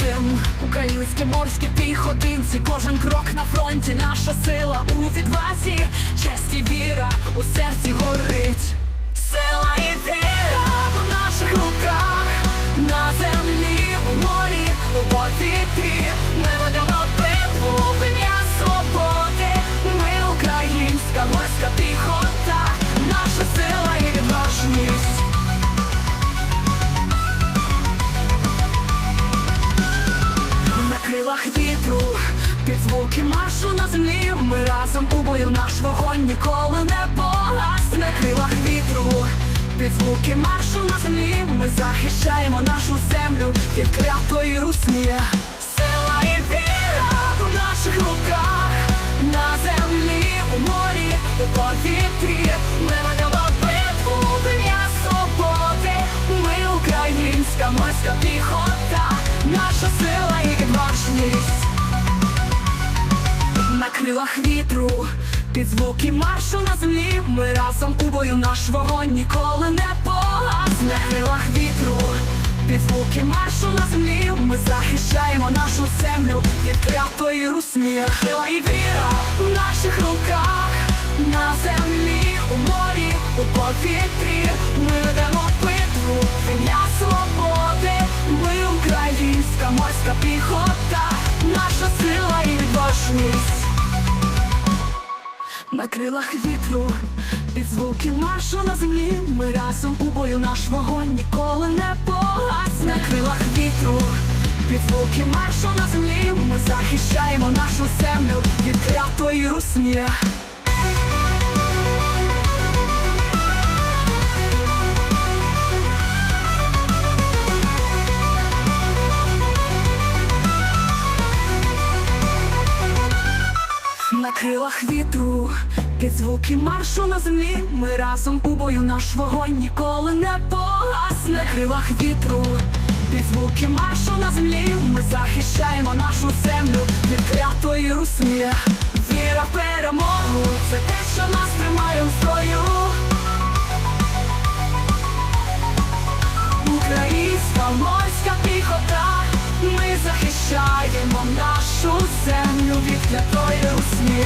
дим Українські морські піхотинці Кожен крок на фронті, наша сила у відвазі. Честь і віра у серці горить. Сила і Крилах вітру, під звуки маршу на землі. Ми разом у бою наш вогонь ніколи не погасне. Крилах вітру, під звуки маршу на землі. Ми захищаємо нашу землю. Від клятої русні крилах вітру, під звуки маршу на землі Ми разом у бою. Наш вогонь ніколи не погас На крилах вітру, під звуки маршу на землі Ми захищаємо нашу землю. Від клятої русні. Крила і віра в наших руках. На землі, у морі, у повітрі. Ми ведемо битву. В ім'я свободи. Ми українська морська піхота. Наша сила і відважність на крилах вітру, під звуки маршу на землі. Ми разом у бою наш вогонь ніколи не погас На крилах вітру, під звуки маршу на землі. Ми захищаємо нашу землю від клятої русні На крилах вітру, під звуки маршу на землі. Ми разом у бою. Наш вогонь ніколи не погас На крилах вітру, під звуки маршу на землі. Ми захищаємо нашу землю від клятої русні. Віра в перемогу, це те, що нас тримає у строю. Українська морська піхота, ми захищаємо нашу землю від клятої русні.